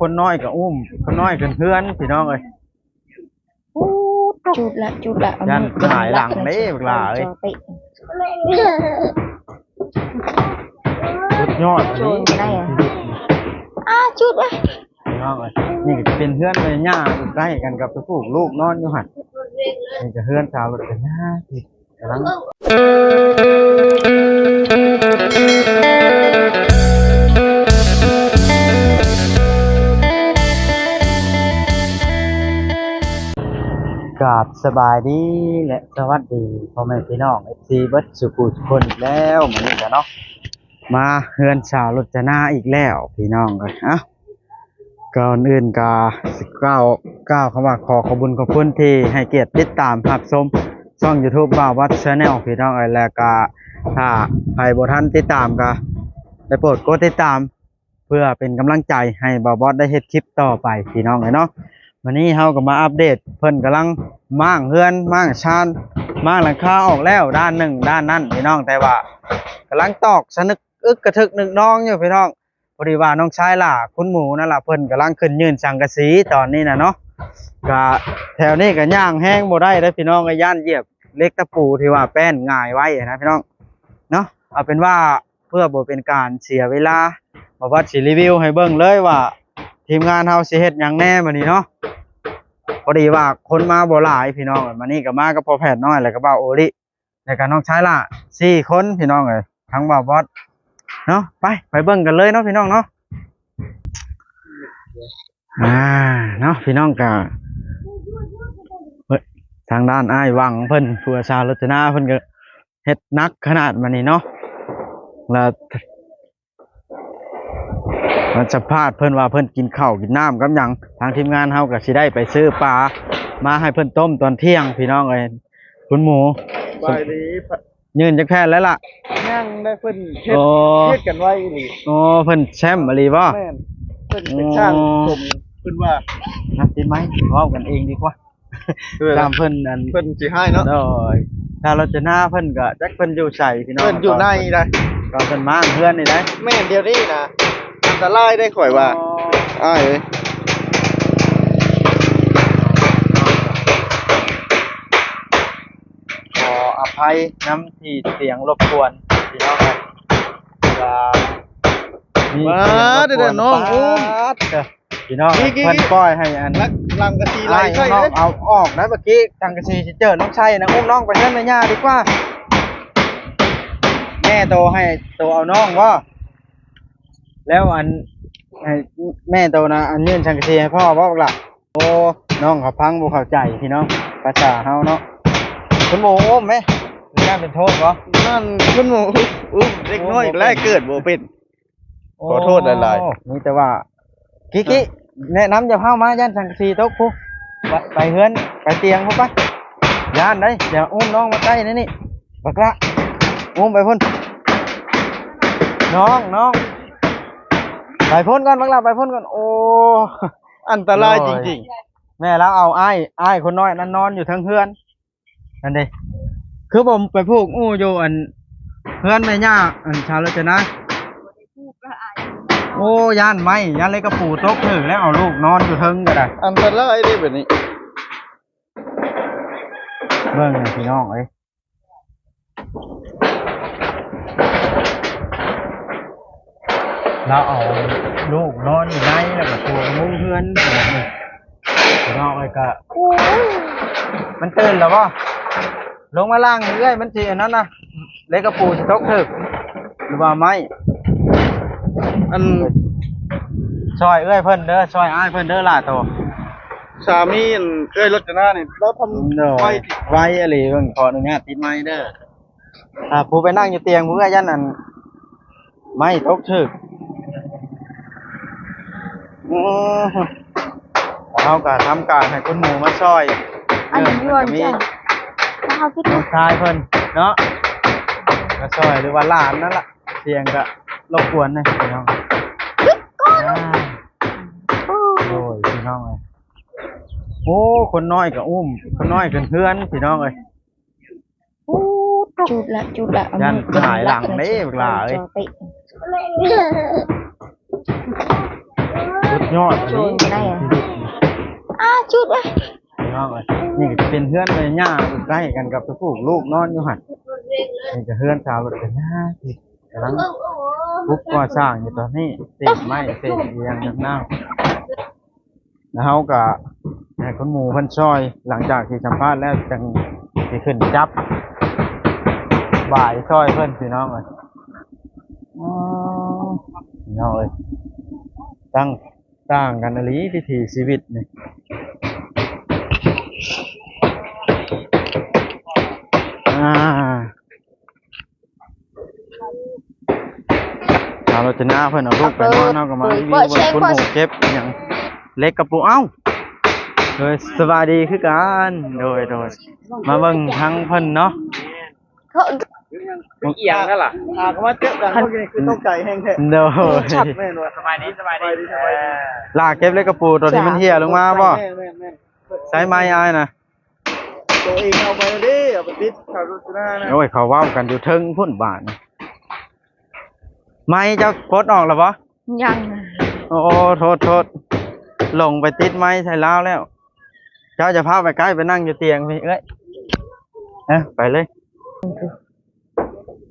คนน้อยก็อุ้ม คนน้อยขึ้นเฮือนพี่น้องเอ้ย จุดละจุดละเอายันมือหายหลังเด้บักหลาเอ้ย จอติสุดยอดโจรไปได้อะอ้าจุดเลยพี่น้องเอ้ยนี่ก็เป็นเฮือนแม่ย่าอยู่ใกล้กันกับพระผู้ลูกนอนอยู่หั่นนี่ก็เฮือนชาวรถกันย่าที่กำลัง กราบสบายดีและสวัสดีพ่อแม่พี่น้อง FC เบิดสุขุทุกคนอีกแล้วเหมือนี้ก็เนาะมาเฮือนชาวรถจนาอีกแล้ว พี่น้องเอ้ยอ้าก่อนอื่นก็สิก้าวก้าวคำว่าขอขอบุญขอบคุณที่ให้เกียรติติดตามรับชมช่อง YouTube บ่าววัดชาแนลพี่น้องเอ้ยแล้วก็ถ้าใครบ่ทันติดตามก็ได้โปรดกดติดตาม เพื่อเป็นกำลังใจให้บ่าวบอสได้เฮ็ดคลิปต่อไปพี่น้องเอ้ยเนาะวันนี้เฮาก็มาอัปเดตเพิ่นกำลัง ม่างเฮือนม่างชานม่างหลังคาออกแล้วด้านหนึ่งด้านนั้นพี่น้องแต่ว่ากำลังตอกสนึกอึกกระทึกหนึกน้องอยู่พี่น้องพอดีว่าน้องชายล่ะคุณหมูนั่นล่ะเพิ่นกำลังขึ้นยืนสังกะสีตอนนี้นะเนาะก็แถวนี้ก็ย่างแห้งบ่ได้เด้อพี่น้องก็ย่านเหยียบเล็กตะปูที่ว่าแป้นง่ายไว้นะพี่น้องเนาะเอาเป็นว่าเพื่อบ่เป็นการเสียเวลาบ่ว่าสิรีวิวให้เบิ่งเลยว่าทีมงานเฮาสิเฮ็ดหยังแน่มื้อนี้เนาะ พอดีว่าคนมาบ่หลายพี่น้องมื้อนี้ก็มากับพอแพทย์น้อยแล้วก็บ่าวโอริแล้วก็น้องชายล่ะสี่คนพี่น้องเอ้ยทั้งบ่าวบอสเนาะไปไปเบิ่งกันเลยเนาะพี่น้องเนาะอ่าเนาะพี่น้องกะทางด้านอ้ายวังเพิ่นผู้อาชารจนาเพิ่นก็เฮ็ดนักขนาดมานี่เนาะแล้ว มันจะพลาดเพิ่นว่าเพิ่นกินข้าวกินน้ำกับหยังทางทีมงานเฮาก็สิได้ไปซื้อปลามาให้เพิ่นต้มตอนเที่ยงพี่น้องเอ้ยคุณหมูบายดียืนจักแค่แล้วล่ะย่างได้เพิ่นเฮ็ดโอ้เฮ็ดกันไว้อีหลีโอ้เพิ่นแชมป์อหลีบ่แม่นเพิ่นเป็นช่างชมเพิ่นว่านับติดไหมเว้ากันเองดีกว่าตามเพิ่นอันเพิ่นสิให้เนาะโดยถ้าเราจะหน้าเพิ่นก็จักเพิ่นอยู่ใส่พี่น้องเพิ่นอยู่ในได้ก็เพิ่นมาเพื่อนนี่ได้แม่นเดียวนี้นะ อันตรายได้ข่อยว่าอ้ายเอ้ยขออภัยน้ำที่เสียงรบกวนพี่น้องครับว่ามีมาเสียงรบกวนเด้อน้องโอ้ ป๊าดเด้อพี่น้องนี่กี่เพิ่นปล่อยให้อัน ลักลังกะทีไหลไล่ใช่ข้างนอเด้กเอาออกนะเมื่อกี้จังกะซีสิเจอน้องชัยนะอุ้มน้องไปเล่นแม่ย่าดีกว่า แม่โตให้โตเอาน้องว่า แล้วอันให้แม่โตนะอันยื่นจังกะซีให้พ่อบอกล่ะโอ้น้องเขาพังบ่เข้าใจพี่น้องภาษาเฮาเนาะคุณหมูอุ้มไหมหรือว่าเป็นโทษบ่นั่นคุณหมูอุ้มเด็กน้อยแรกเกิดบ่เป็นขอโทษหลายๆโอ้นี่แต่ว่ากิกิแนะนำอย่าเข้ามาย่านจังกะซีตกผู้ไปไปเฮือนไปเตียงพวกไปย่านได้เดี๋ยวอุ้มน้องมาใกล้นี่นี่บักละอุ้มไปพ่นน้องน้อง ไปพ่นก่อนบักละไปพ่นก่อนโอ้อันตรายจริงแม่แล้วเอาอ้ายอ้ายคนน้อยนั่นนอนอยู่ทั้งเฮือนนั่นเด้คือผมไปผูกอู้อยู่อันเฮือนแม่ย่าอันชาวรจนะโอ้ย่านไหมย่านเลยกระปูตกถึงแล้วเอาลูกนอนอยู่เทิงก็ได้ๆอันตรายได้แบบนี้เบิ่งนี่พี่น้องเอ้ย เราเอาลูกนอนอยู่ในแล้วก็ตัวมุ้งเพื่อนแบบนี้พี่น้องเอ้ยก็มันตื่นแล้วป่ลงมาล่างเรื่อยมันสิอันนั้นนะเล็กกระปูสิตกถึกหรือว่าไม่อันซอยเอ้ยเพิ่นเด้อซอยอ้ายเพิ่นเด้อล่ะโตสามีอันเอ้ยรจนานี่เราทำเด้อไว้ไว้อะไรเบิ่งขออนุญาตติดไม้เด้ออ่าผู้ไปนั่งอยู่เตียงผู้ก็ยันอันไม่ตกถึกอืม เราก็ทำการให้คุณหมูมาช่วยอันนี้ยวนมีจ้ะถ้าเขาคิดน้องชายเพิ่นเนาะมาช่วยหรือว่าหลานนั่นล่ะเสียงก็รบกวนนะพี่น้องอ่าโอ้ยพี่น้องเลยโอ้คนน้อยก็อุ้มคนน้อยขึ้นเพื่อนพี่น้องเลยจุดละจุดละเอายันมือหายหลังเด้บักหลาเอ้ย จอติสุด ยอดโจรอยู่ไหนอะอ้าจุดเลยน้องเอ้ยนี่ก็เป็นเพื่อนเลยย่าอยู่ใกล้กันกับผู้ลูกนอนอยู่หั่นนี่ก็เพื่อนชาวรถเป็นหน้าที่กำลังปุ๊บก่อสร้างอยู่ตอนนี้เศษไม้เศษเอียงน้ำน้ำแล้วเขาก็ให้คนหมู่เพิ่นช่อยหลังจากที่สัมภาษณ์แล้วจังสิขึ้นจับบ่ายช่อยเพิ่นพี่น้องเอ้ยอ๋อพี่น้องเอ้ยตั้ง ต่างกันอหลีวิถีชีวิตนี่อ่าเราเราจะหน้าเพื่อนเอาลูกไปนอนเอากับมารีวิวบนคุณหกเก็บอหย่างเล็กกระปุกเอ้าโดยสบายดีคือกันโดยโดยมาเบิ่งทั้งเพิ่นเนาะเขา เอียงนั่นล่ะอ่าก็มาเจอกันพวกนี้คือตกใจแห้งแท้โดยแม่นว่าสบายดีสบายดีสบายดีลากเก็บเล็กกระปูตัวที่มันเหี่ยลงมาบ่แม่นแม่นแม่นใช้ไม้อายนะตัวเองเอาไปแล้วดิเอาไปติดชาวรุษนานะโอ้ยเขาเว้ากันอยู่เทิงพุ่นบาทนี่ไม้เจ้าปลดออกแล้วบ่ยังโอ้โทษโทษลงไปติดไม้ใส่ล้าวแล้ว เจ้าจะพาไปใกล้ไปนั่งอยู่เตียงพี่เอ้ยเอ้ยไปเลย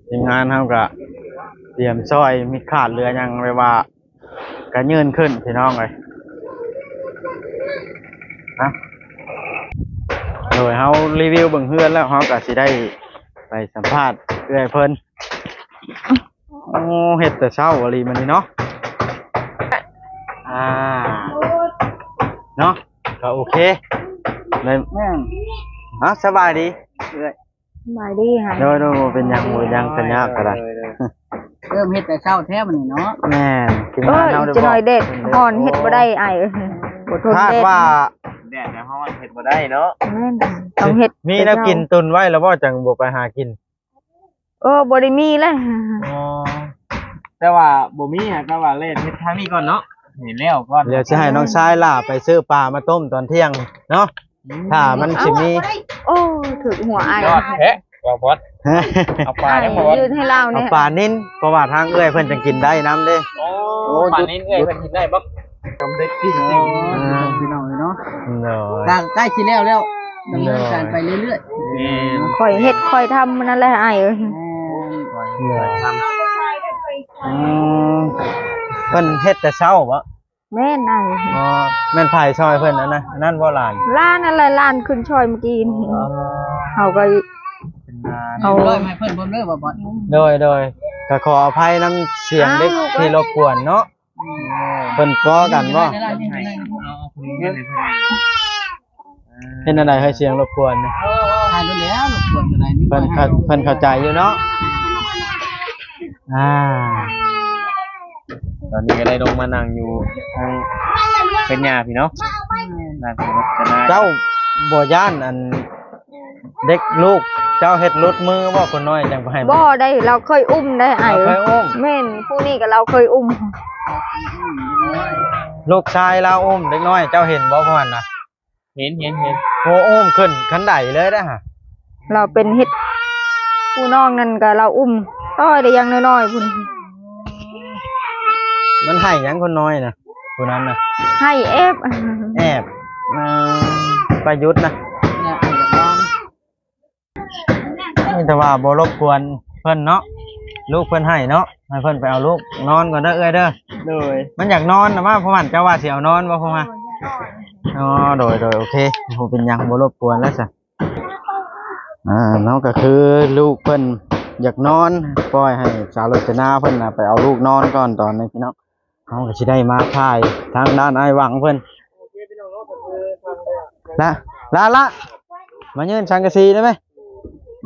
ทีมงานเฮากะเตรียมซอยมีขาดเรือยังไว้ว่ากระยืนขึ้นพี่น้องเลยนะโดยเฮารีวิวเบิ่งเฮือนแล้วเฮาก็สิได้ไปสัมภาษณ์เอื้อยเพิ่นโอ้เฮ็ดแต่เช้าอะลีมันนี่เนาะอ่าเนาะก็โอเคเลยแม่งอะสบายดีเอ้ย มาดีฮะโดยโดยบ่เป็นหยังบ่ยังสัญญาก็ได้เริ่มเฮ็ดแต่เช้าแท้มันนี่เนาะแม่นทีมเอองานเฮาจะหน่อยเด็ดหอนเฮ็ดบ่ได้ไอ้บ่ทนคาดเด็ดว่าแดดในห้องเห็ดบ่ได้เนาะแม่นต้องเฮ็ดมีแน้กินตุนไว้แล้วบ่จังบ่ไปหากินเออบ่ได้มีเลยอ๋อแต่ว่าบ่มีอะแต่ว่าเล่นเฮ็ดทางนี้ก่อนเนาะเห็นแล้วก่อน เดี๋ยวสิให้น้องชายล่าไปซื้อปลามาต้มตอนเที่ยงเนาะ ถ้ามันสิมีโอ้ถึกหัวไอ้ยอดแพะว่าพอดเอาปลาไอ้ได้หมดยืนให้เราเอาเนี่ยปลานิ่นเพราะว่าทางเอื้อยเพิ่นจังกินได้น้ำเด้ โอ้ปลานี้เอ้ยเพิ่นกินได้บ่ทำได้จริงจริงพี่น้องเนาะเนาะ ต่างใกล้สิแล้วแล้วดำเนินการไปเรื่อยนี่ค่อยเฮ็ดค่อยทำมันนั่นแหละไอ้เอ้ยๆเนาะอืมเพิ่นเฮ็ดแต่เช้าบ่ แม่นไอ้อ๋อแม่นไผ่ซอยเพิ่นนั่นนะอันนั่นบ่หลานล้านอะไรล้านขึ้นชอยเมื่อกี้นี่เฮาก็ เป็นนานเอาเลยให้เพิ่นเบิ่งเด้อบ่บ่โดยโดยก็ขออภัยน้ำเสียงเด็กที่รบกวนเนาะเพิ่นก้อกันบ่ได้ๆนี่ให้เอาเอาคุยกันเลยเพิ่นเป็นอะไรให้เสียงรบกวนเนี่ยทานแล้วรบกวนก็ได้นี่เพิ่นเข้าเพิ่นเข้าใจอยู่เนาะอ่า ตอนนี้ก็ได้ลงมานั่งอยู่ทางเป็นหญ้าพี่เนาะนั่นเป็นรถกันนะเจ้าบ่ย่านอันเด็กลูก เจ้าเฮ็ดรุดมือบ่คนน้อยจังบ่ให้บ่ได้เราเคยอุ้มได้ไอ้เอาไปเอ้ยอุ้มแม่นผู้นี้ก็เราเคยอุ้ม ลูกชายเราอุ้มเด็กน้อย เจ้าเห็นบ่พ่อมันน่ะเห็นเห็นเห็นโอ้อุ้มขึ้นคันไดเลยนะฮะเราเป็นเฮ็ดผู้น้องนั่นก็เราอุ้มต้อยได้อยังน้อยๆพุ่น มันให้หยังคนน้อยน่ะผู้นั้นน่ะให้เอฟแอบเอ่อประยุทธ์นะเนี่ยเอาจากน้องนี่แต่ว่าบ่รบกวนเพิ่นเนาะลูกเพิ่นให้เนาะให้เพิ่นไปเอาลูกนอนก่อนเด้อเอ้ยเด้อเลยมันอยากนอนนะว่าพ่อมันเจ้าว่าสิเอานอนบ่พ่อมาอ๋อโดยโดยโอเคบ่เป็นหยังบ่รบกวนแล้วจ้ะอ่าเนาะก็คือลูกเพิ่นอยากนอนปล่อยให้สาวรจนาเพิ่นน่ะไปเอาลูกนอนก่อนตอนนี้พี่น้อง เฮาก็สิได้มาถ่ายทางด้านไอ้ายหวังเพิ่นละละละมายืนสังกะสีได้ไหม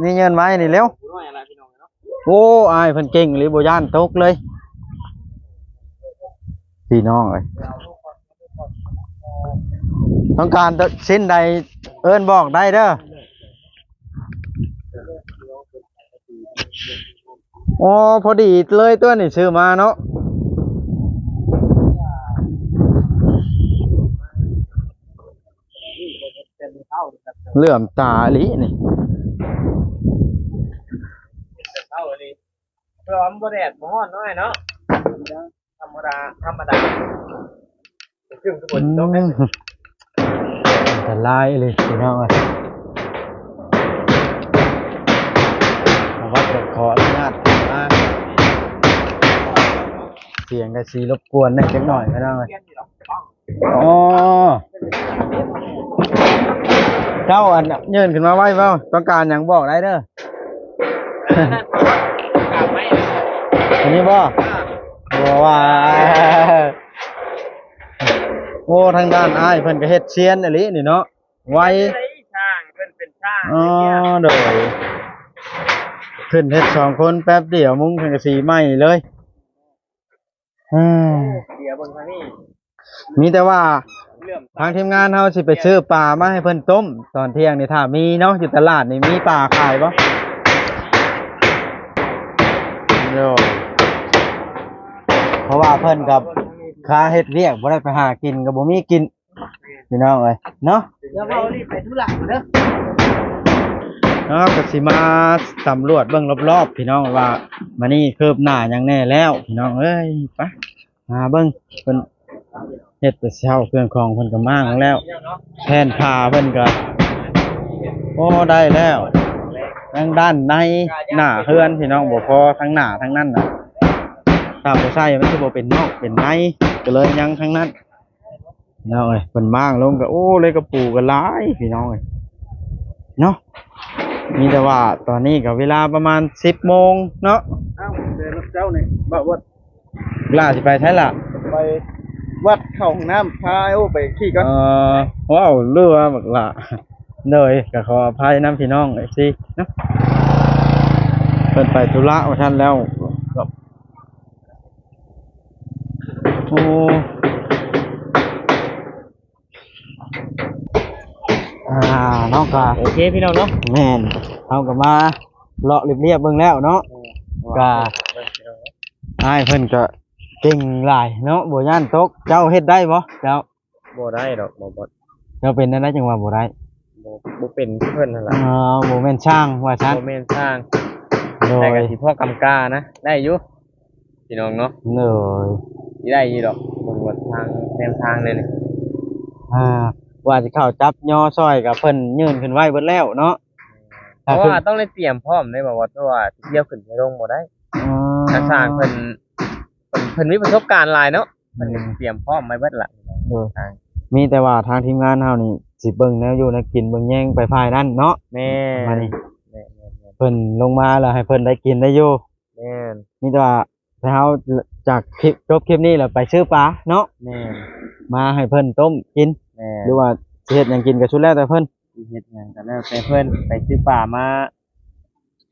นี่ยืนไม้นี่เร็วน้อยอะไรพี่น้องเนาะโอ้อายเพิ่นเก่งหรือบ่ย่านตกเลย พี่น้องเอ้ยต้องการสิ้นใดเอิ้นบอกได้เด้อโอ้พอดีเลยตัวนี่ซื้อมาเนาะ เหลื่อมตาอีหลินี่เท่านี้พร้อมบ่แดดบ่ฮ้อนน้อยเนาะธรรมดาธรรมดาอืมอันตรายเลยพี่น้องเอ้ยเอาวัดจะขออนุญาตมาเสียงกระสีรบกวนนิดจักหน่อยพี่น้องเอ้ยอ๋อ เจ้าอันยืนขึ้นมาไหวเปล่าต้องการอย่างบอกได้เด้ออันนี้บ่บ่ว่าโอ้ทางด้านอ้ายเพิ่นก็เฮ็ดเซียนอะลินี่เนาะ ไวช่างเพิ่นเป็นช่างอ๋อโดยขึ้นเฮ็ดสองคนแป๊บเดียวมุ้งสังกะสีไหม้เลยอืม เดี๋ยวเบิ่งทางนี้มีแต่ว่าเรื่อง ทางทีมงานเฮาสิไปซื้อปลามาให้เพิ่นต้ม ตอนเที่ยงนี่ถ้ามีเนาะอยู่ตลาดนี่มีปลาขายบ่โดยเพราะว่าเพิ่นกับค้าเฮ็ดเวียกบ่ได้ไปหากินก็บ่มีกินพี่น้องเอ้ยเนาะเดี๋ยวเรารีบไปธุระก่อนเด้อเนาะก็สิมาสำรวจเบื้องรอบๆพี่น้องว่ามานี่คืบหน้าหยังแน่แล้ว พี่น้องเอ้ยไปมาเบิ่งเพิ่น เฮ็ดแต่เช้าเครื่องของเพิ่นก็มางแล้วแทนพาเพิ่นก็โอ้ได้แล้วทางด้านในหน้าเฮือนพี่น้องบ่พอทั้งหน้าทั้งนั้นน่ะถ้าบ่ใช่มันสิบ่เป็นนอกเป็นในก็เลยยังทั้งนั้นพี่น้องเอ้ยเพิ่นมางลงก็โอ้เลยกระปูก็หลายพี่น้องเอ้ยเนาะมีแต่ว่าตอนนี้กับเวลาประมาณสิบโมงเนาะเอ้าเดินเจ้านี่บ่าววัดล่าสิไปใช่ละไป วัดเข้าห้องน้ำพาโอ้ไปขี่ก่อน เอ่อว้าวเรือบักละเลยก็ขออภัยน้ำพี่น้องไอ้สิเนาะเพิ่นไปธุระว่าท่านแล้วก็โอ้อ่าน้องกาโอเคพี่น้องเนาะแม่นเอากลับมาเลาะเรียบๆเบิ่งแล้วเนาะก็อ้ายเพิ่นก็ เก่งหลายเนาะบ่ย่านตกเจ้าเฮ็ดได้บ่เจ้าบ่ได้ดอกบ่บ่เจ้าเป็นได้จังว่าบ่ได้บ่บ่เป็นเพิ่นนั่นเอล่ะอบ่แม่นช่างว่าซั่นบ่แม่นช่างโดแต่ยก็สิพ่อกำกานะได้อยู่พี่น้องเนาะโดยสิได้อยู่ดอกเบิ่งว่าทางแนวทางเลยนี่อ่าว่าสิเข้าจับย่อซอยกับเพิ่นยื่นขึ้นไว้เบิดแล้วเนาะเพราะว่าต้องได้เตรียมพร้อมได้บ่ว่าเพราะว่าสิเที่ยวขึ้นไปลงบ่ได้ อ๋อทางสร้างเพิ่น เพิ่นเพิ่นมีประสบการณ์หลายเนาะเพิ่นก็เตรียมพร้อมไว้เบิดล่ะพี่น้องโดยทางมีแต่ว่าทางทีมงานเฮานี่สิเบิ่งแนวอยู่แนวกินเบิ่งแย่งไปภายนั้นเนาะแม่มานี่แม่แม่แม่เพิ่นลงมาแล้วให้เพิ่นได้กินได้อยู่แม่นมีแต่ว่าถ้าเฮาจากคลิปจบคลิปนี้แล้วไปซื้อปลาเนาะแม่นมาให้เพิ่นต้มกิน แม่หรือว่าสิเฮ็ดหยังกินก็สุดแล้วแต่เพิ่นสิเฮ็ดหยังก็แล้วแต่เพิ่นไปซื้อปลามา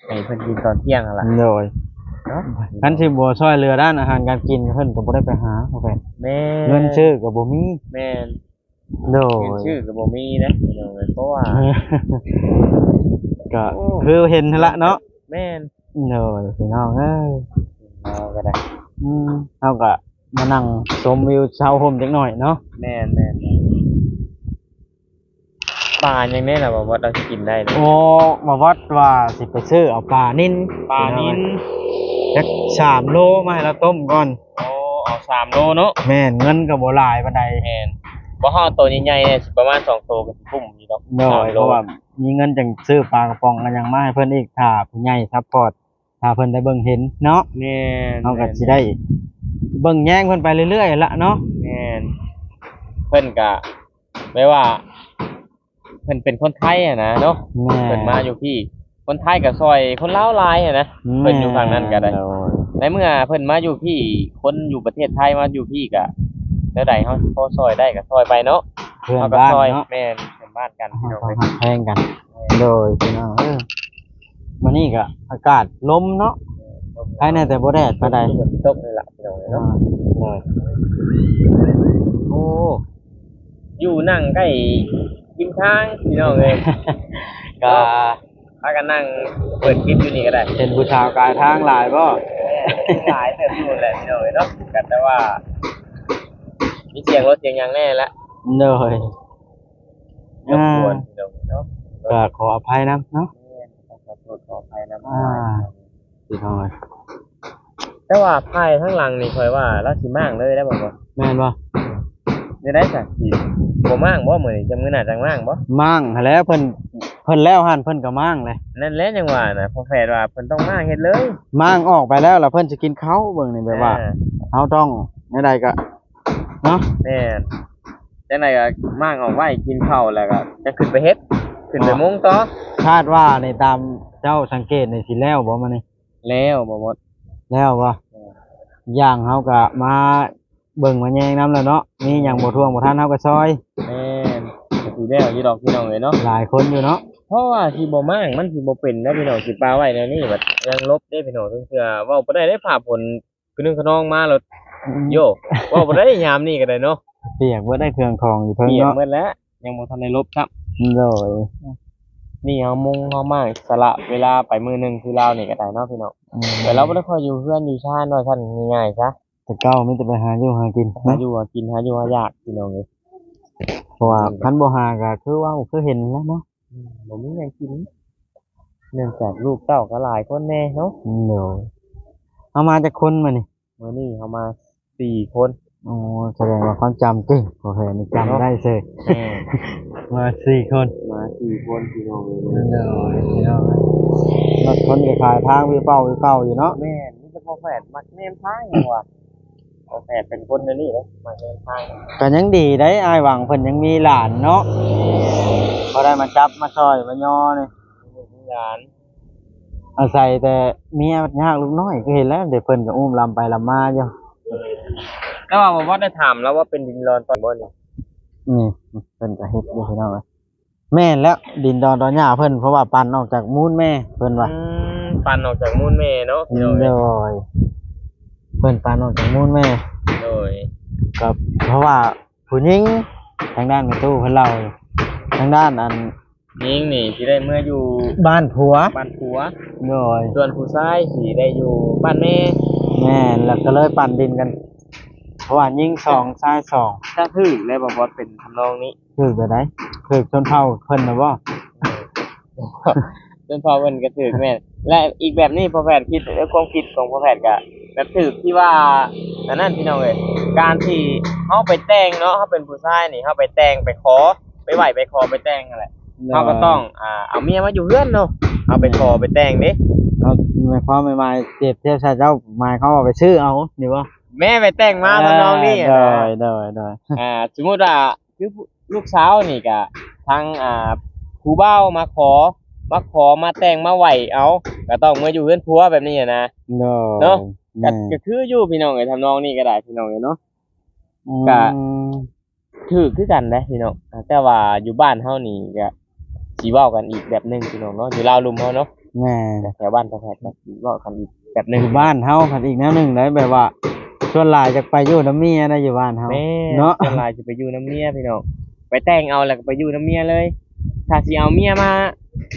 ให้เพิ่นกินตอนเที่ยงนั่นล่ะโดย เนาะคันสิบ่ช่วยเหลือด้านอาหารการกินเพิ่นก็บ่ได้ไปหาโอเคแม่เงินชื่อก็บ่มีแม่นโดยเงินชื่อก็บ่มีนะพี่น้องเอ้ยเพราะว่าก็คือเห็นนั่นละเนาะแม่นโดยพี่น้องเอ้ยเอาก็ได้อืมเฮาก็มานั่งชมวิวชาวโฮมจักหน่อยเนาะแม่นแม่นปลายังแน่ล่ะว่าเราสิกินได้เนาะโอ้มาวัดว่าสิไปซื้อเอาปลานิ่นปลานิน จักสามโลมาให้เราต้มก่อน โอ้เอาสามโลเนาะแม่นเงินก็บ่หลายปานใดแม่นบ่ฮ้อตัวใหญ่ๆเนี่ยสิประมาณ2โตก็สิปุ่มอยู่ดอกโดยเพราะว่ามีเงินจังซื้อปลากระป๋องกันยังมาให้เพิ่นอีกถ้าผู้ใหญ่ซัพพอร์ตถ้าเพิ่นได้เบิ่งเห็นเนาะแม่นเฮาก็สิได้ เบิ่งแย่งเพิ่นไปเรื่อยๆละเนาะแม่นเพิ่นก็ไม่ว่าเพิ่นเป็นคนไทยอะนะเนาะแม่เพิ่นมาอยู่พี่ คนไทยก็ซอยคนลาวหลายอะนะเพิ่นอยู่ฝั่งนั้นก็ได้โยในเมื่อเพิ่นมาอยู่พี่คนอยู่ประเทศไทยมาอยู่พี่ก็แล้วใดเฮาพอซอยได้ก็ซอยไปเนาะเพื่อนเฮาก็บ้านซอยเนาะแม่นเพื่อนบ้านกันพี่น้องเขาเอ้ยหักแพงกัน โดยพี่น้องเออมานี่ก็อากาศลมเนาะภายในแต่บ่แดดปานใดฝนตกเลยล่ะพี่น้องเอ้ยอ่าเนาะ โดยโอ้อยู่นั่งใกล้ริมทางพี่น้องเอ้ย ก็ พากันนั่งเปิดคลิปอยู่นี่ก็ได้เป็นผู้ชาวกายทางหลายบ่หลายเติบอยู่แหละพี่น้องเอ้ยเนาะกันแต่ว่า มีเสียงรถเสียงหยังแน่ละโดยรบกวนพี่น้องเนาะก็ขออภัยนะเนาะขอโทษขออภัยนะอ่าพี่น้องเอ้ยแต่ว่าไพ่ทั้งหลังนี่คอยว่าราสิมากเลยได้บอกว่าแม่นบ่จะได้สักสิ บ่มั่างบ่มื้อนี้จำมื้อหน้าจังมั่างบ่มั่งหั้นแหล้วเพิ่นเพิ่นแล้วหันเพิ่นก็มั่งเลยนั่นแหละจังว่าน่ะพอแฟนว่าเพิ่นต้องมั่างเฮ็ดเลยมั่งออกไปแล้วแล้วเพิ่นจะกินข้าวเบิ่งนี่แบบว่าอ่เฮาต้องในใดก็เนาะแม่นจังไดก็มั่างออกไว้กินข้าวแล้วก็จะขึ้นไปเฮ็ดขึ้นไปมุงต่อคาดว่าในตามเจ้าสังเกตในสิแล้วบ่มานี่แล้วบ่หมดแล้วว่าอย่างเฮาก็มา เบิ่งมาแยงนํแล้วเนาะมีหยังบ่ท่วงบ่ทันเฮาก็ซอย แม่นก็สิแล้วอยู่ดอกพี่น้องเอ้ยเนาะหลายคนอยู่เนาะเพราะว่าสิบ่มั่างมันสิบ่เป็นนะพี่น้องสิปาไว้แนวนี้บัดยังลบได้พี่น้องถึงเทื่อเว้าบ่ได้ได้ภาพผลคือนึงขนองมาแล้วโยเว้าบ่ได้ยามนี้ก็ได้เนาะเปียกบ่ได้เครื่องของอยู่เพิ่นเปียกเนาะหมดแล้วยังบ่ทันได้ลบครับ โดยนี่เอามุงเอามากสละเวลาไปมือหนึ่งคือเราเนี่ยก็ได้เนาะพี่น้องอืมแต่เราไม่ได้คอยอยู่เพื่อนอยู่ชาติน้อยท่านง่ายๆซะ แต่เก้ามีแต่ไปหาอยู่หากินหานะอยู่หากินหาอยู่หายากพี่น้องเลยเพราะว่าคันบ่หาก็คือว่าคือเห็นแล้วเนาะผมมีอย่างกิน เนื่องจากลูกเต้าก็หลายคนแน่เนาะอืมโดยเอามาจากคนมานี่เมื่อนี้เขามาสี่คนอ๋อแสดงว่าความจำเก่งโอเคนี่จำได้เซ่แม่มาสี่คน มาสี่คนพี่น้องเลยโดยเนาะรถคนก็ขายทางวิเป้าวิเป้าอยู่เนาะแม่นี่จะพ่อแฝดมักเนมทางอย่างวะ พ่อแฝดเป็นคนในนี่เลยมักเนมทางก็ยังดีได้อายหวังเพิ่นยังมีหลานเนาะพอได้มาจับมาซอยมาย่อนี่มีหลานอาศัยแต่เมียมันยากลูกน้อยก็เห็นแล้วเดี๋ยวเพิ่นก็อุ้มลำไปลำมาอยู่แล้วว่าผมว่าได้ถามแล้วว่าเป็นดินรอนตอนบนนี่นี่เพิ่นก็เฮ็ดอยู่พี่น้องเอ้ยแม่นแล้วดินดอนตอนหญ้าเพิ่นเพราะว่าปั่นออกจากมูลแม่เพิ่นว่าอืมปันออกจากมูลแม่เนาะพี่น้องโดเอ้ยย เพิ่นปั่นออกจากมูลแม่ โดยก็เพราะว่าผู้หญิงทางด้านประตูเพิ่นเล่าอยู่ทางด้านอันยิงนี่ที่ได้เมื่ออยู่บ้านผัวบ้านผัว โดยส่วนผู้ชายที่ได้อยู่บ้านแม่แม่นแล้วก็เลยปั่นดินกัน เพราะว่ายิงสองซ้ายสองถ้าถือเลยบอกว่าเป็นทำนองนี้คือไปได้คือจนเท่าเพิ่นนะบ่จนพอเพิ่นก็ถือแม่นและอีกแบบนี้พอแพทย์คิดแล้วความคิดของพอแพทย์ก็ แบบถือที่ว่าอันนั้นพี่น้องเอ้ยการที่เฮาไปแต่งเนาะเฮาเป็นผู้ชายนี่เฮาไปแต่งไปขอไปไหวไปขอไปแต่งนั่นแหละเฮาก็ต้องอ่าเอาเมียมาอยู่เฮือนเนาะเอาไปขอไปแต่งเด้เอาหมายความหมายเจ็บเทียบชายเจ้าหมายเขาเอาไปชื่อเอานี่บ่แม่ไปแต่งมาทำนองนี้เออะอนะได้ได้ได้อ่าสมมุติว่าคือลูกสาวนี่ก็ทางอ่าผู้เบ้ามาขอมาขอมาแต่งมาไหวเอาก็ต้องมาอยู่เพื่อนผัวแบบนี้อะนะเนาะเนาะ ก็แม่ก็คืออยู่พี่น้องไอ้ทำนองนี้ก็ได้พี่น้องเอ้ยเนาะอืมกะถือคือกันนะพี่น้องอ่าแต่ว่าอยู่บ้านเฮานี่ก็สิเว้ากันอีกแบบหนึงพี่น้องเนาะอยู่ลาวลุมเฮาเนาะแม่แต่แถวบ้านประแพทย์ก็สิเว้ากันอีกแบบหนึองยู่บ้านเฮาคันอีกแนวหนึงได้แบบว่าส่วนหลายจะไปอยู่น้ำเมียนะอยู่บ้านเฮาแม่เนาะส่วนหลายสิไปอยู่น้ำเมียพี่น้องไปแต่งเอาแล้วก็ไปอยู่น้ำเมียเลย ถ้าสิเอาเมียมา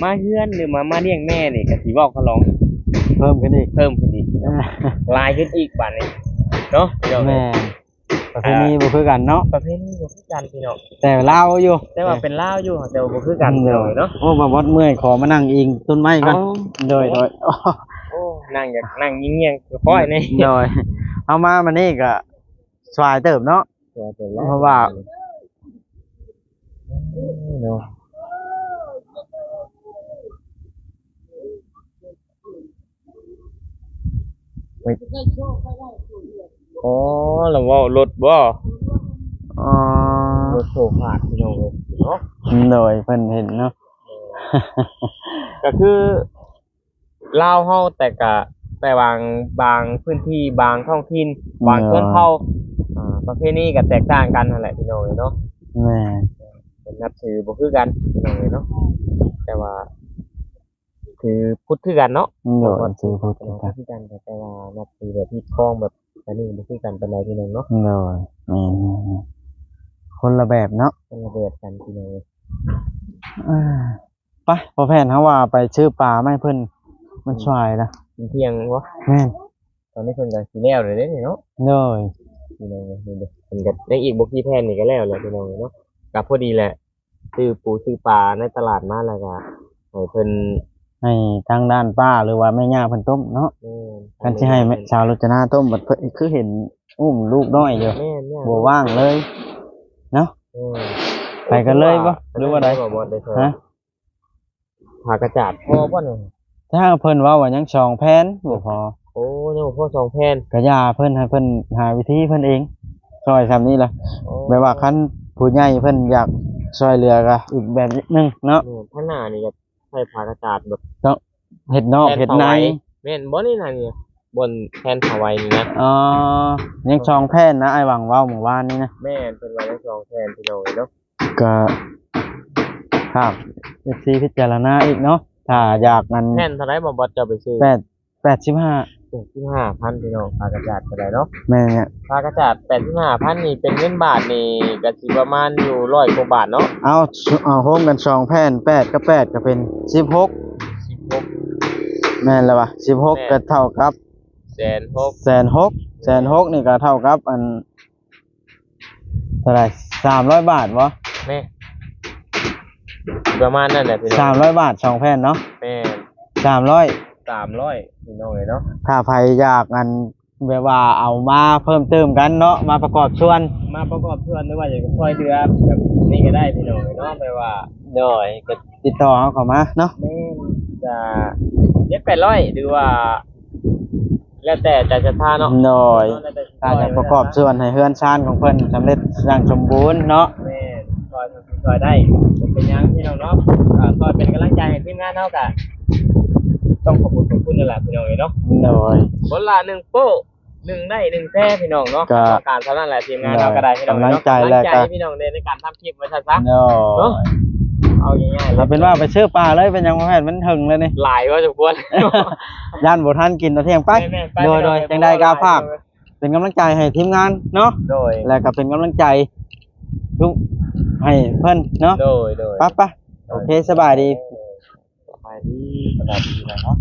มาเฮือนหรือมามาเลี้ยงแม่นี่ก็สิเว้าเขาลอง เพิ่มขึ้นอีกเพิ่มขึ้นอีกพี่น้องหลายขึ้นอีกบัดนี้เนาะพี่น้องแม่ประเพณีบ่คือกันเนาะประเภทนี้บ่คือกันพี่น้องแต่ลาวอยู่แต่ว่าเป็นลาวอยู่แต่ว่าบ่คือกันพี่น้องเนาะโอ้บ่บดเมื่อยขอมานั่งอิงต้นไม้ก่อนโดยโดยโอ้โอ้นั่งอยากนั่งเงียงๆคือค่อยนี่โดยเอามามันนี่ก็สวายเติบเนาะเพราะว่าเนาะ อ๋อแล้วว่ารถบ่อ๋อรถโซฟาดพี่น้องเลยเนาะโดยเพิ่นเห็นเนาะก็คือลาวเฮาแต่กะแต่บางบางพื้นที่บางท้องถิ่นบางชนเผ่าอ่าประเภทนี้ก็แตกต่างกันนั่นแหละพี่น้องเนาะแม่เป็นนับถือบ่คือกันพี่น้องเนาะแต่ว่าคือพุทธคือกันเนาะโดยสิพูดแต่กันว่าคือกันแต่ว่า นับถือแบบที่คล้องแบบอันนี้บ่คือกันเป็นไรพี่น้องเนาะโดยแม่นคนละแบบเนาะเป็นระเบียบกันพี่น้องอ่าไปพอแผนเฮาว่าไปชื่อปลาไม่เพิ่นมันสวายละกินเที่ยงวะแม่นตอนนี้เพิ่นก็สิแล้วเลยเด้นี่เนาะโดยพี่น้องนี่เด้เพิ่นก็ได้อีกบ่กี่แผ่นนี่ก็แล้วแหละพี่น้องเนาะก็พอดีแหละซื้อปูซื้อปลาในตลาดมาแล้วก็ให้เพิ่น ให้ทางด้านป้าหรือว่าแม่ย่าเพิ่นต้มเนาะแม่นกันสิให้แม่ชาวรจนาต้มบัดเพิ่นคือเห็นอุ้มลูกน้อยอยู่แม่นเนี่ยบ่ว่างเลยเนาะอืมไปกันเลยปะหรือว่าใดบ่หมดเลยเถอะฮะหากระจาดพอป่ะเนี่ยถ้าเพิ่นว่าว่ายังสองแผนบ่พอโอ้ยังบ่พอสองแผ่นก็อย่าเพิ่นให้เพิ่นหาวิธีเพิ่นเองช่วยทำนี้ล่ะโอ้แม่ว่าคันผู้ใหญ่เพิ่นอยากช่วยเหลือก็อีกแบบหนึงเนาะนี่ข้างหน้านี่ก็ ใช้ผากระจาดแบบเฮ็ดนอกเฮ็ดในแม่นบ่นี่น่ะนี่บนแผ่นผ้าไว้นี่นะอ๋อยังสองแผนนะไอ้หวังเว้าเมื่อวานนี้นะแม่นเป็นไว้ทั้งสองแผ่นพี่น้องเนาะก็ครับเอฟซีพิจารณาอีกเนาะถ้าอยากมันแผ่นเท่าไหร่บ่บ่จะไปซื้อแปดแปดสิบห้า 85,000พี่น้องผากระจาดก็ได้เนาะแม่เนี่ยผากระจาด85,000นี่เป็นเงินบาทนี่ก็สิประมาณอยู่100กว่าบาทเนาะเอาเอาโฮมกันสองแผ่นแปดกับแปดก็เป็นสิบหก16แม่นแล้ววะสิบหกแม่นก็เท่ากับแสนหกแสนหกแสนหกนี่ก็เท่ากับอันเท่าไหร่สามร้อยบาทวะแม่ประมาณนั้นแหละพี่น้องสามร้อยบาทสองแผ่นเนาะแม่สามร้อย สามร้อยพี่น้องเลยเนาะถ้าใครอยากอันแบบว่าเอามาเพิ่มเติมกันเนาะมาประกอบส่วน มาประกอบเพื่อนหรือว่าอยากจะช่วยเรือแบบนี้ก็ได้พี่น้องเลยเนาะแปลว่าโดยก็ติดต่อเขาเข้ามาเนาะแม่จะเจ็ดแปดร้อยหรือว่า แล้วแต่ใจจะท่าเนาะโดยแล้วแต่ถ้าจะประกอบส่วนให้เฮือนชานของเพิ่นสำเร็จอย่างสมบูรณ์เนาะแม่ซอยซอยได้เป็นยังพี่น้องเนาะก็ซอยเป็นกำลังใจให้ทีมงานเนาะกะ ต้องขอบคุณขอบคุณนั่นแหละพี่น้องเลยเนาะโดยผลละหนึ่งโป้หนึ่งได้หนึ่งแท้พี่น้องเนาะก็ต้องการเท่านั้นแหละทีมงานเราก็ได้พี่น้องกำลังเนาะใจกำแล้ลัวงก็ใจพี่น้องในการทำคลิปไว้ซะซะโดเนาะยเอาง่ายๆเอาเป็นว่าไปชื่อปลาเลยเป็นหยังบ่แม่นมันถึงเลยนี่หลายก็สมควรย่านบ่ทันกินเอาเที่ยงไปแม่ๆไปโดยโดยไปจังได้กาภาคเป็นกำลังใจให้ทีมงานเนาะโดยแล้วก็เป็นกำลังใจทุกให้เพิ่นเนาะโดยโดย ปั๊บปะโอเคสบายดีายดีสบายดีนะเนาะ